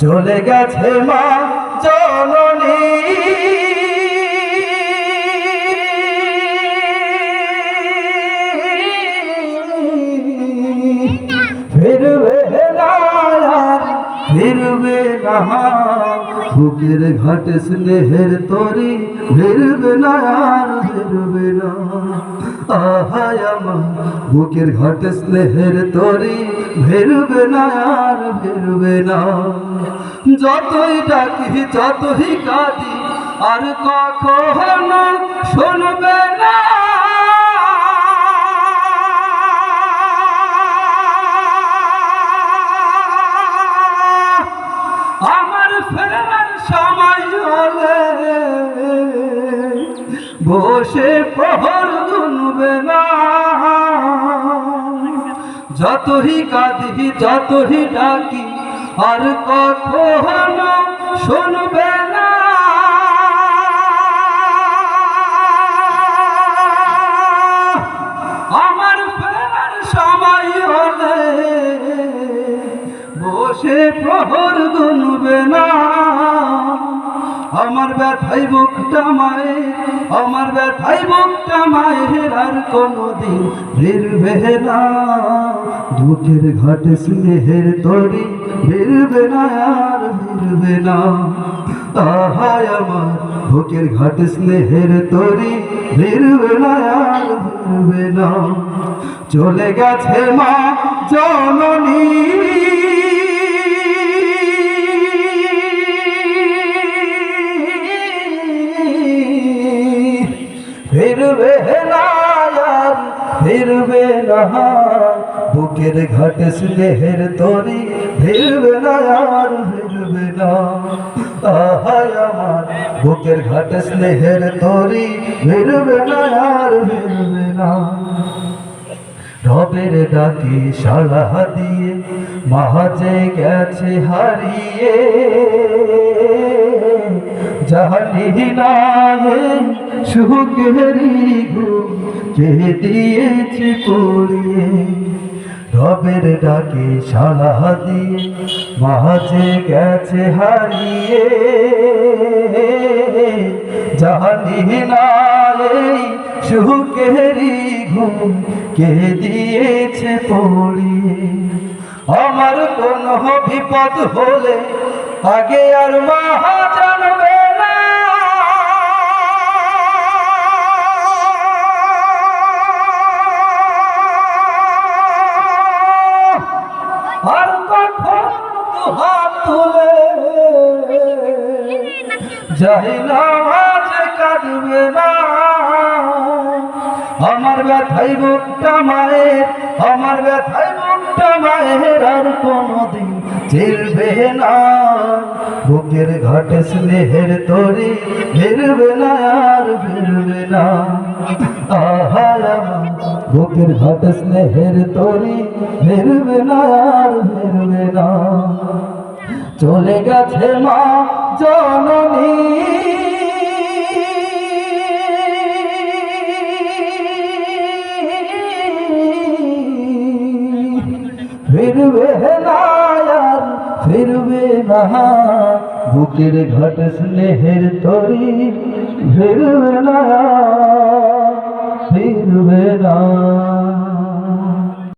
চলে গেছে মা জননী। ফিরবে না। বুকের ঘাটে স্নেহের তরি ফিরবে না আর ফিরবে না। আহায় বুকের ঘাটে স্নেহের তরি ফিরবে না আর ফিরবে না। যতই ডাকি, যতই কাঁদি, আর কখনো শুনবে না। সময় হলে বসে প্রহর গুনবে না। যতই কাঁদি যতই ডাকি আর কখনো শুনবে বসে প্রহর গুনবে না। আমার ব্যথাই বুকটা মায়ের আমার ব্যথাই বুকটা মায়ের আর কোনোদিন ফিরবে না। দুঃখের ঘাটে স্নেহের তরি ফিরবে না আর ফিরবে না। আহায় আমার বুকের ঘাটে স্নেহের তরি ফিরবে না আর ফিরবে না। চলে গেছে মা জননী। ফিরবে না ফিরবে না। বুকের ঘাটে স্নেহের তরি, ফিরবে না আর ফিরবে না। আহায় আমার বুকের ঘাটে স্নেহের তরি, ফিরবে না আর ফিরবে না। রবের ডাকি সাড়া দিয়ে মাহাজে গেছে হারিয়ে। জানি না সুখেরি ঘুম কে দিয়েছে পড়িয়ে, রবের ডাকি সাড়া দিয়ে মাঝে গেছে হারিয়ে। জানি না এই সুখেরি ঘুম কে দিয়েছে পড়িয়ে। আমার কোন বিপদ হলে আগে আর মহা আর কখন হাত তুলে যাই না আজ কাঁদবে না। আমার ব্যথাই বুকটা মায়ের, আমার ব্যথাই বুকটা মায়ের আর কোনোদিন চিরবে না। বুকের ঘাটে স্নেহের তরি ফিরবে না আর ফিরবে না। আহার, বুকের ঘাটে স্নেহের তরি ফিরবে না চলে গেছে মা জননী। ফিরবে না ফিরবে না। বুকের ঘট স্নেহের তরি, ফিরবে না ফিরবে না।